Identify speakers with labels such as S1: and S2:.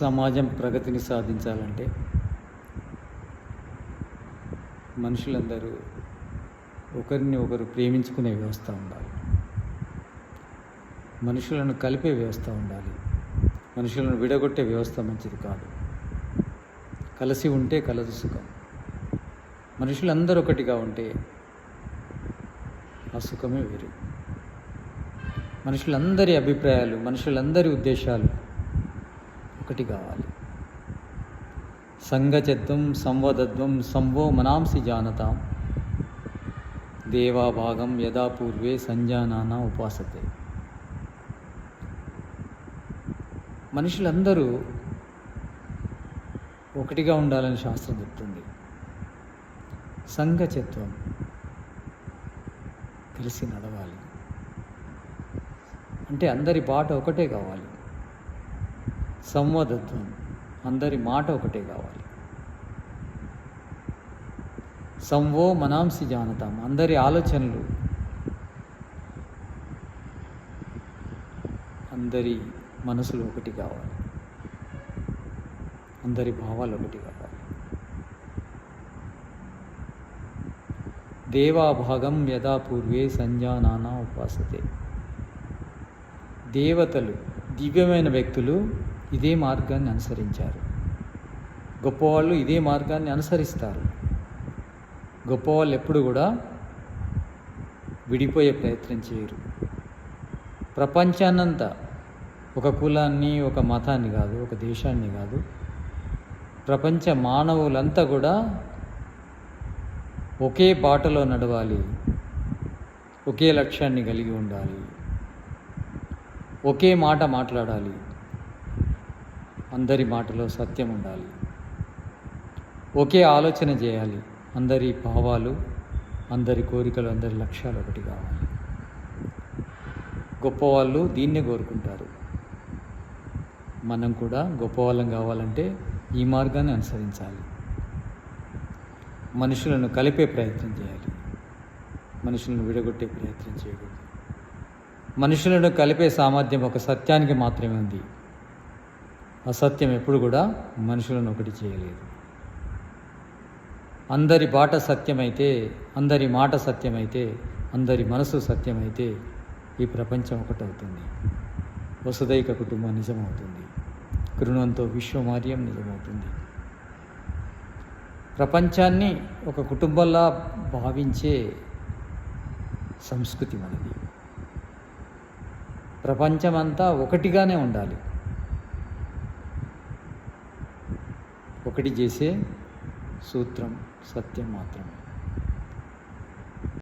S1: సమాజం ప్రగతిని సాధించాలంటే మనుషులందరూ ఒకరిని ఒకరు ప్రేమించుకునే వ్యవస్థ ఉండాలి. మనుషులను కలిపే వ్యవస్థ ఉండాలి. మనుషులను విడగొట్టే వ్యవస్థ మంచిది కాదు. కలిసి ఉంటే కలదు సుఖం. మనుషులందరూ ఒకటిగా ఉంటే ఆ సుఖమే వేరు. మనుషులందరి అభిప్రాయాలు మనుషులందరి ఉద్దేశాలు ఒకటి కావాలి. సంగచత్వం సంవదత్వం సంవో మనాంసి జానతాం. దేవాభాగం యథా పూర్వే సంజానాన ఉపాసతే. మనుషులందరూ ఒకటిగా ఉండాలని శాస్త్రం చెప్తుంది. సంఘచత్వం కలిసి నడవాలి. అంటే అందరి బాట ఒకటే కావాలి. సంవదత్వం. అందరి మాట ఒకటే కావాలి. సంవో మనాంసి జానతాం. అందరి ఆలోచనలు అందరి మనసులు ఒకటి కావాలి. అందరి భావాలు ఒకటి కావాలి. దేవాభాగం యథా పూర్వే సంజానానా ఉపాసతే. దేవతలు దివ్యమైన వ్యక్తులు ఇదే మార్గాన్ని అనుసరించారు. గొప్పవాళ్ళు ఇదే మార్గాన్ని అనుసరిస్తారు. గొప్పవాళ్ళు ఎప్పుడు కూడా విడిపోయే ప్రయత్నం చేయరు. ప్రపంచాన్నంతా ఒక కులాన్ని ఒక మతాన్ని కాదు ఒక దేశాన్ని కాదు ప్రపంచ మానవులంతా కూడా ఒకే బాటలో నడవాలి ఒకే లక్ష్యాన్ని కలిగి ఉండాలి ఒకే మాట మాట్లాడాలి అందరి మాటలో సత్యం ఉండాలి. ఒకే ఆలోచన చేయాలి. అందరి భావాలు అందరి కోరికలు అందరి లక్ష్యాలు ఒకటి కావాలి. గొప్పవాళ్ళు దీన్నే కోరుకుంటారు. మనం కూడా గొప్పవాళ్ళం కావాలంటే ఈ మార్గాన్ని అనుసరించాలి. మనుషులను కలిపే ప్రయత్నం చేయాలి. మనుషులను విడగొట్టే ప్రయత్నం చేయకూడదు. మనుషులను కలిపే సామర్థ్యం ఒక సత్యానికి మాత్రమే ఉంది. అసత్యం ఎప్పుడు కూడా మనుషులను ఒకటి చేయలేదు. అందరి బాట సత్యమైతే అందరి మాట సత్యమైతే అందరి మనసు సత్యమైతే ఈ ప్రపంచం ఒకటవుతుంది. వసుదైక కుటుంబం నిజమవుతుంది. కృణంతో విశ్వమార్యం నిజమవుతుంది. ప్రపంచాన్ని ఒక కుటుంబంలా భావించే సంస్కృతి మనది. ప్రపంచమంతా ఒకటిగానే ఉండాలి. ఒకటి చేసే సూత్రం సత్యం మాత్రమే.